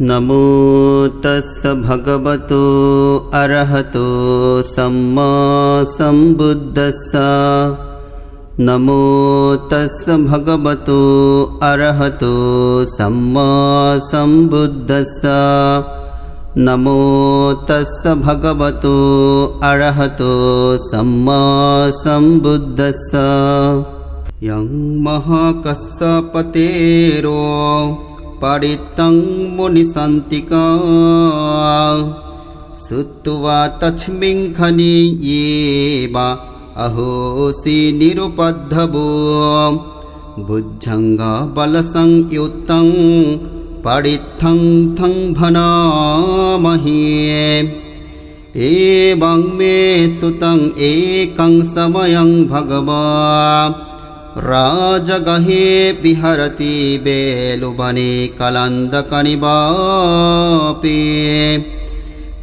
नमो तस्स भगवतो अरहतो सम्मा सम्बुद्धस्स। नमो तस्स भगवतो अरहतो सम्मा सम्बुद्धस्स। नमो तस्स भगवतो अरहतो सम्मा सम्बुद्धस्स। यं পারিতং মুনিশান্তিকা শ্রুত্বা তস্মিং খনি ইয়েবা অহোসি নিরুপদ্ধব বুদ্ধঙ্গ বলসং ইউত্তং পরিথং থং ভনামহে एवं मे सुतं एकं समयं भगवा। राजगहे विहरति बेलुबने कलन्दकनिवापि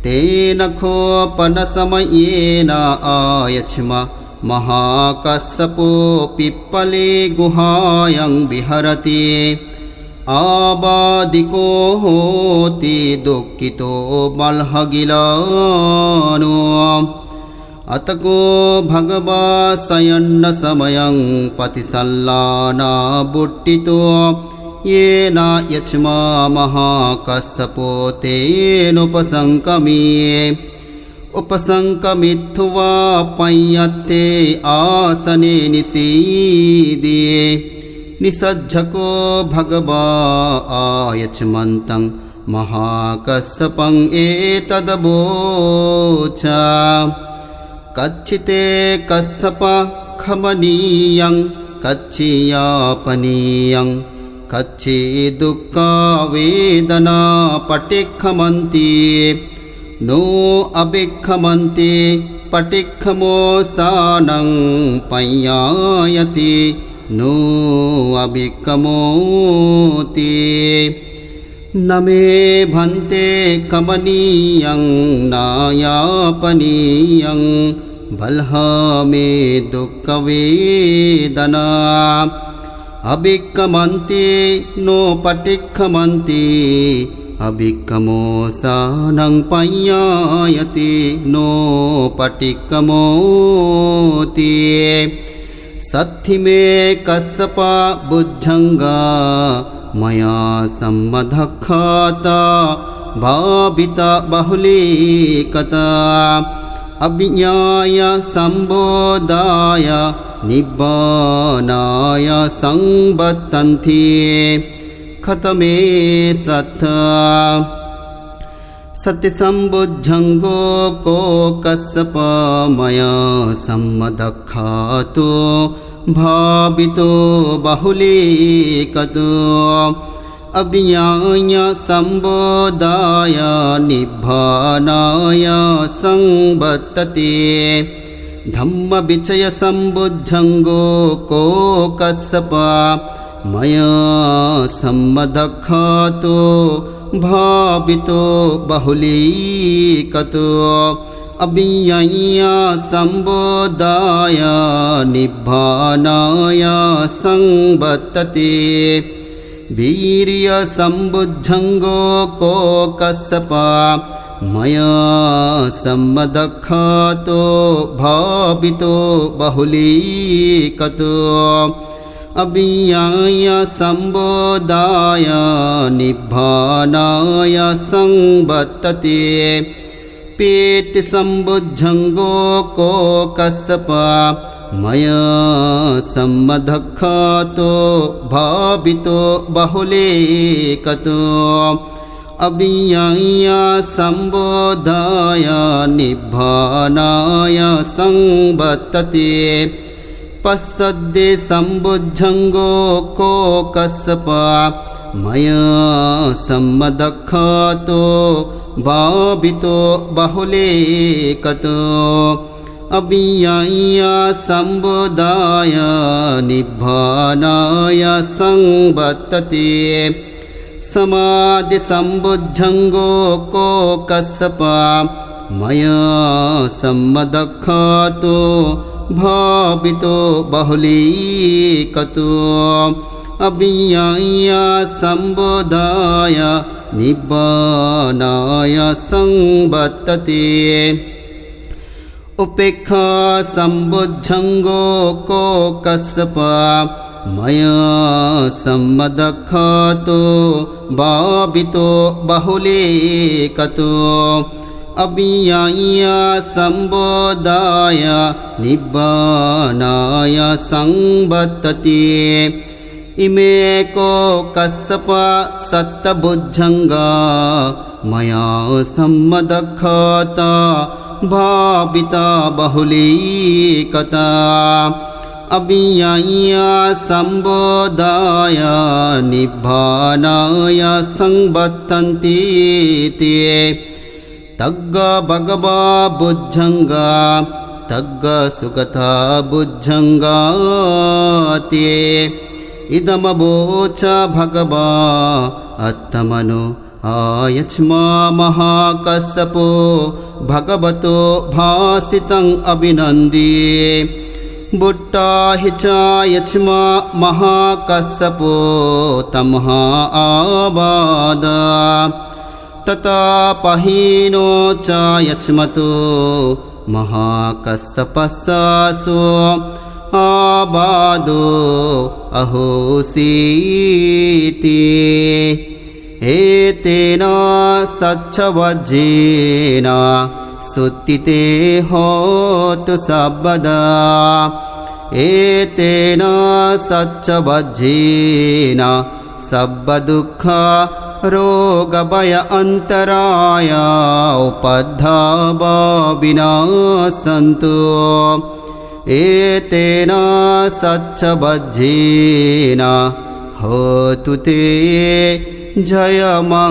तेन खोपनसमयेन आयच्म महाकස්සपो पिप्पले गुहायं विहरति आबादिको होति दुःखितो बल्हगिलानो अतको भगवासयन्नसमयं पतिसल्लानाबुट्टितो। येन यक्ष्मा महाकस्सपो पोतेनुपशङ्कमि उपसङ्कमित्वा पञ्यत्ते आसने निशीदि निसज्जको भगवा आयचमन्तं एतदबोच। කච්චිතේ කස්සපක්ඛමනීයං කච්චියාපනීයං කච්චේ දුක්ඛා වේදනා පටික්ඛමන්තේ නෝ අබික්ඛමන්තේ පටික්ඛමෝ සානං පඤ්ඤායති නෝ අබික්ඛමෝතේ न मे भन्ते कमनीयं नायापनीयं बल्हा मे दुःखवेदना। अभिक्कमन्ति नो पटिक्खमन्ति अभिक्कमोसानं पय्यायति नो पटिक्कमोति सत्थिमे कस्सपा बुज्झङ्गा मया सम्मधखाता भाविता बहुलीकता अभिज्ञाय सम्बोधाय निब्बानाय संबत्तन्ति। खतमे सत् सत्यसम्बुज्झङ्गो को कस्सप मया सम्मदखातो भावितो बहुलीकतो अभियाय सम्बोधाय निभानाय संबत्तते धम्मविचयसम्बुज्झङ्गो को कस्सप मया सम्मदखातो भावितो बहुलीकतो अभिय्या सम्बोधाय निभानाय संबत्तते वीर्यसम्बुज्झङ्गो को कस्सपा मया सम्मदखातो भावितो बहुलीकतो। अभियाय सम्बोधाय निभानाय संबत्तते पेतिसम्बुज्झङ्गो को कस्सपा मया सम्मदखातो भावितो बहुलेकतो अभियाय सम्बोधाय निभानाय संबत्तते पश्सद्दे सम्बुज्झङ्गो को कस्सपा मया सम्मदखातो भावितो बहुलेकतो अभियाय सम्बोधाय निभानाय संबत्तते समाधिसम्बुज्झङ्गो को कस्सपा मया सम्मदखातो भावितो बहुलीकतो अभियाय सम्बोधाय निब्बानाय संवर्तते उपेक्षा सम्बुद्धङ्गो को कस्यपा मया सम्मदखातो भावितो बहुलेकतो अभियाय सम्बोधाय निब्बानाय संवर्तते इमे को कस्यप सत्तबुद्धङ्गा मया सम्मदखता भाविता बहुलीकता। अभियाय सम्बोधाय निब्बानाय संवर्तन्ति ते। तग्ग भगवा बुद्धङ्गा तग्ग सुगता बुद्धङ्गा ते। इदमवोच भगवा अत्तमनु महाकस्सपो यच्छमा महाकस्पो भगवतो भासितम् अभिनन्दी। बुट्टाहि महाकस्सपो तमहा आबाद। ततापहीनो चायष्मतो महाकस्पस्सा सु आबादो अहोसीति। एतेन सच्छवज्जेन सुत्तिते होतु सबदा एतेन सच्छवज्जेन सब्बदुःख रोगभय अन्तराय उपद्धाव विनाशन्तु एतेन सच्छबज्जेन होतु ते जयमङ्गलान्ति